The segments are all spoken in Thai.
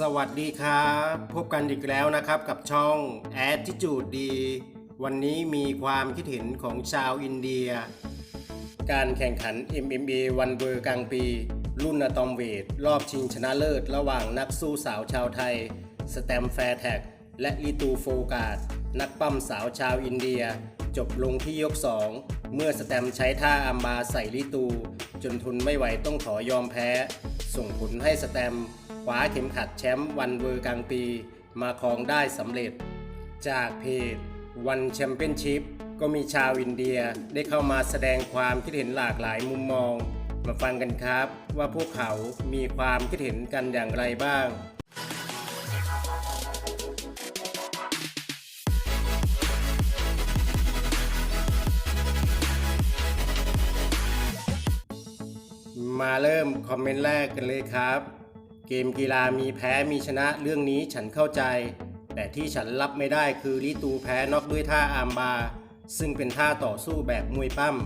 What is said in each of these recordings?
สวัสดีครับ พบกันอีกแล้วนะครับกับช่อง Attitude ดี วันนี้มีความคิดเห็นของชาวอินเดีย การแข่งขัน MMA วันเวอร์กลางปี รุ่นอะตอมเวท รอบชิงชนะเลิศระหว่างนักสู้สาวชาวไทย สแตมแฟร์แท็กและลิตูโฟกาดนักปั้มสาวชาวอินเดีย จบลงที่ยก 2 เมื่อสแตมใช้ท่าอัมบาใส่ลิตู จนทุนไม่ไหวต้องขอยอมแพ้ ส่งผลให้สแตม คว้าเข็มขัดแชมป์วันเวอร์กลางปีมาครองได้สำเร็จ จากเพจวันแชมเปี้ยนชิพก็มีชาวอินเดียได้เข้ามาแสดงความคิดเห็นหลากหลายมุมมอง มาฟังกันครับว่าพวกเขามีความคิดเห็นกันอย่างไรบ้างมาเริ่มคอมเมนต์แรกกันเลยครับ เกมกีฬามีแพ้มีชนะเรื่องนี้ฉันเข้าใจ แต่ที่ฉันรับไม่ได้คือลิตูแพ้น็อกด้วยท่าอาร์มบาร์ซึ่งเป็นท่าต่อสู้แบบมวยปั้ม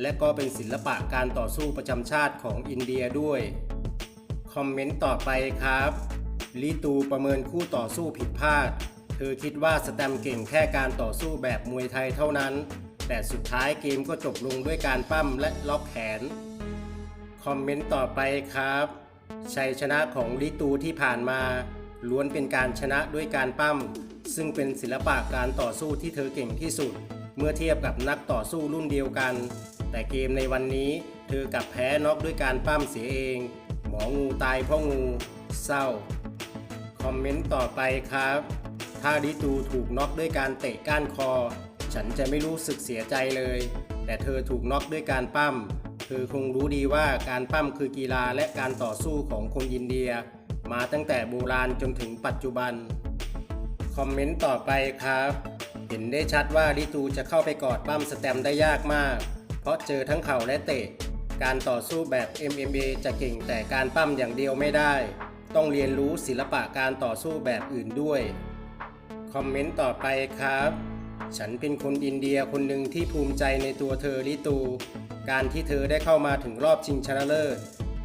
และก็เป็นศิลปะการต่อสู้ประจำชาติของอินเดียด้วย คอมเมนต์ต่อไปครับลิตูประเมินคู่ต่อสู้ผิดพลาด เธอคิดว่าสแตมเก่งแค่การต่อสู้แบบมวยไทยเท่านั้น แต่สุดท้ายเกมก็จบลงด้วยการปั้มและล็อกแขน คอมเมนต์ต่อไปครับ ชัยชนะของลิตูที่ผ่านมา ล้วนเป็นการชนะด้วยการปั้ม ซึ่งเป็นศิลปะการต่อสู้ที่เธอเก่งที่สุด เมื่อเทียบกับนักต่อสู้รุ่นเดียวกัน แต่เกมในวันนี้เธอกลับแพ้น็อกด้วยการปั้มเสียเอง หมองูตายเพราะงู เศร้า คอมเมนต์ต่อไปครับ ถ้าลิตูถูกน็อกด้วยการเตะก้านคอ ฉันจะไม่รู้สึกเสียใจเลย แต่เธอถูกน็อกด้วยการปั้ม เธอคงรู้ดีว่าการปั้มคือกีฬาและการต่อสู้ของคนอินเดีย มาตั้งแต่โบราณจนถึงปัจจุบัน คอมเมนต์ต่อไปครับ เห็นได้ชัดว่าลิตูจะเข้าไปกอดปั้มสแตมได้ยากมาก เพราะเจอทั้งเข่าและเตะ การต่อสู้แบบ MMA จะเก่งแต่การปั้มอย่างเดียวไม่ได้ ต้องเรียนรู้ศิลปะการต่อสู้แบบอื่นด้วย คอมเมนต์ต่อไปครับ ฉันเป็นคนอินเดียคนหนึ่งที่ภูมิใจในตัวเธอลิตู การที่เธอได้เข้ามาถึงรอบชิงชนะเลิศ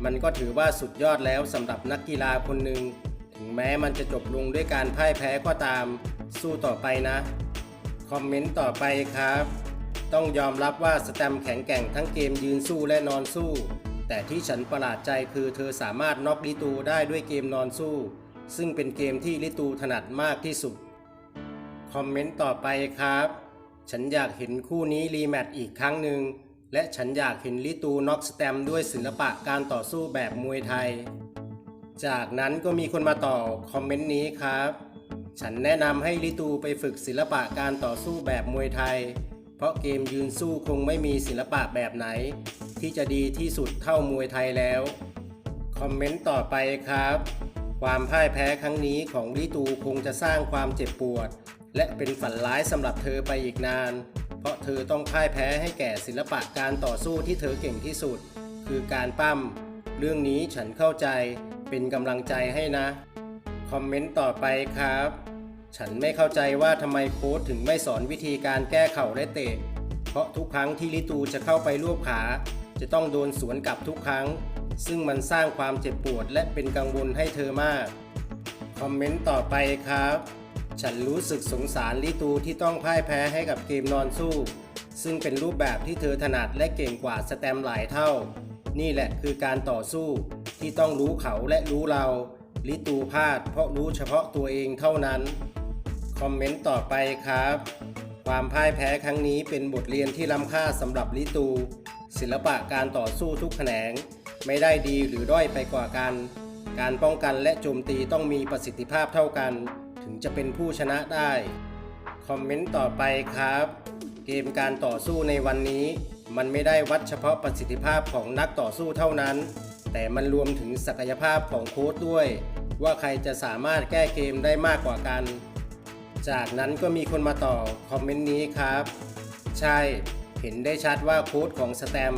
มันก็ถือว่าสุดยอดแล้วสำหรับนักกีฬาคนหนึ่ง ถึงแม้มันจะจบลงด้วยการพ่ายแพ้ก็ตาม สู้ต่อไปนะ คอมเมนต์ต่อไปครับ ต้องยอมรับว่าสแตมแข็งแกร่งทั้งเกมยืนสู้และนอนสู้ แต่ที่ฉันประหลาดใจคือเธอสามารถน็อกลิตูได้ด้วยเกมนอนสู้ ซึ่งเป็นเกมที่ลิตูถนัดมากที่สุด อมเมนต์ต่อไปครับ ฉันอยากเห็นคู่นี้รีแมตช์อีกครั้งหนึ่ง และฉันอยากเห็นลิตูน็อกสแตมด้วยศิลปะการต่อสู้แบบมวยไทย จากนั้นก็มีคนมาต่อคอมเมนต์นี้ครับ ฉันแนะนำให้ลิตูไปฝึกศิลปะการต่อสู้แบบมวยไทย เพราะเกมยืนสู้คงไม่มีศิลปะแบบไหน ที่จะดีที่สุดเท่ามวยไทยแล้ว คอมเมนต์ต่อไปครับความพ่ายแพ้ครั้งนี้ของลิตูคงจะสร้างความเจ็บปวด และเป็นฝันร้ายสำหรับเธอไปอีกนาน เพราะเธอต้องพ่ายแพ้ให้แก่ศิลปะการต่อสู้ที่เธอเก่งที่สุด คือการปั้ม เรื่องนี้ฉันเข้าใจเป็นกำลังใจให้นะ คอมเมนต์ต่อไปครับ ฉันไม่เข้าใจว่าทำไมโค้ชถึงไม่สอนวิธีการแก้เข่าและเตะ เพราะทุกครั้งที่ลิตูจะเข้าไปรวบขา จะต้องโดนสวนกลับทุกครั้ง ซึ่งมันสร้างความเจ็บปวดและเป็นกังวลให้เธอมาก คอมเมนต์ต่อไปครับ ฉันรู้สึกสงสารลิตูที่ต้องพ่ายแพ้ให้กับเกมนอนสู้ ซึ่งเป็นรูปแบบที่เธอถนัดและเก่งกว่าสแตมหลายเท่า นี่แหละคือการต่อสู้ที่ต้องรู้เขาและรู้เรา ลิตูพลาดเพราะรู้เฉพาะตัวเองเท่านั้น คอมเมนต์ต่อไปครับ ความพ่ายแพ้ครั้งนี้เป็นบทเรียนที่ล้ำค่าสำหรับลิตู ศิลปะการต่อสู้ทุกแขนง ไม่ได้ดีหรือด้อยไปกว่ากัน การป้องกันและโจมตีต้องมีประสิทธิภาพเท่ากัน ถึงจะเป็นผู้ชนะได้ คอมเมนต์ต่อไปครับ เกมการต่อสู้ในวันนี้ มันไม่ได้วัดเฉพาะประสิทธิภาพของนักต่อสู้เท่านั้น แต่มันรวมถึงศักยภาพของโค้ชด้วย ว่าใครจะสามารถแก้เกมได้มากกว่ากัน จากนั้นก็มีคนมาต่อคอมเมนต์นี้ครับ ใช่เห็นได้ชัดว่าโค้ดของสแตม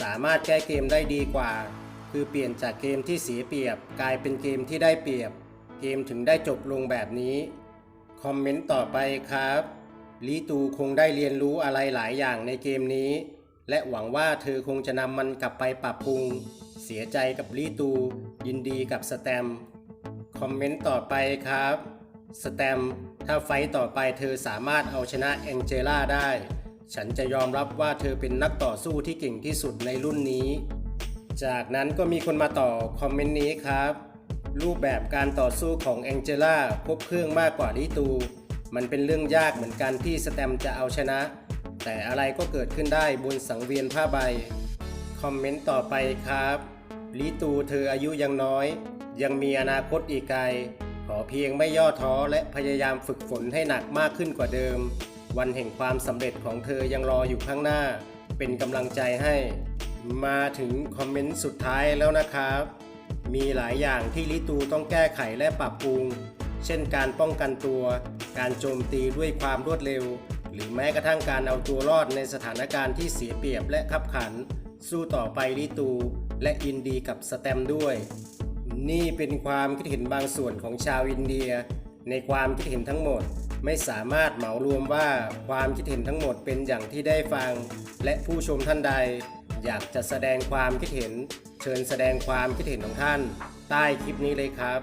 สามารถแก้เกมได้ดีกว่า คือเปลี่ยนจากเกมที่เสียเปรียบ กลายเป็นเกมที่ได้เปรียบ เกมถึงได้จบลงแบบนี้ คอมเมนต์ต่อไปครับลีตูคงได้เรียนรู้อะไรหลายอย่างในเกมนี้ และหวังว่าเธอคงจะนำมันกลับไปปรับปรุง เสียใจกับลีตู ยินดีกับสแตม คอมเมนต์ต่อไปครับ สแตม ถ้าไฟต์ต่อไปเธอสามารถเอาชนะแองเจล่าได้ ฉันจะยอมรับว่าเธอเป็นนักต่อสู้ที่เก่งที่สุดในรุ่นนี้ จากนั้นก็มีคนมาต่อคอมเมนต์นี้ครับ รูปแบบการต่อสู้ของแองเจล่าครบเครื่องมากกว่าลิตู มันเป็นเรื่องยากเหมือนกันที่สแตมจะเอาชนะ แต่อะไรก็เกิดขึ้นได้บนสังเวียนผ้าใบ คอมเมนต์ต่อไปครับลิตูเธออายุยังน้อย ยังมีอนาคตอีกไกล ขอเพียงไม่ย่อท้อและพยายามฝึกฝนให้หนักมากขึ้นกว่าเดิม วันแห่งความสำเร็จของเธอยังรออยู่ข้างหน้า เป็นกำลังใจให้ มาถึงคอมเมนต์สุดท้ายแล้วนะครับ มีหลายอย่างที่ลิตูต้องแก้ไขและปรับปรุง เช่นการป้องกันตัว การโจมตีด้วยความรวดเร็ว หรือแม้กระทั่งการเอาตัวรอดในสถานการณ์ที่เสียเปรียบและขับขัน สู้ต่อไปลิตูและอินดีกับสแตมด้วย นี่เป็นความคิดเห็นบางส่วนของชาวอินเดีย ในความคิดเห็นทั้งหมดไม่สามารถเหมารวมว่าความคิดเห็นทั้งหมดเป็นอย่างที่ได้ฟัง และผู้ชมท่านใด อยากจะแสดงความคิดเห็น เชิญแสดงความคิดเห็นของท่าน ใต้คลิปนี้เลยครับ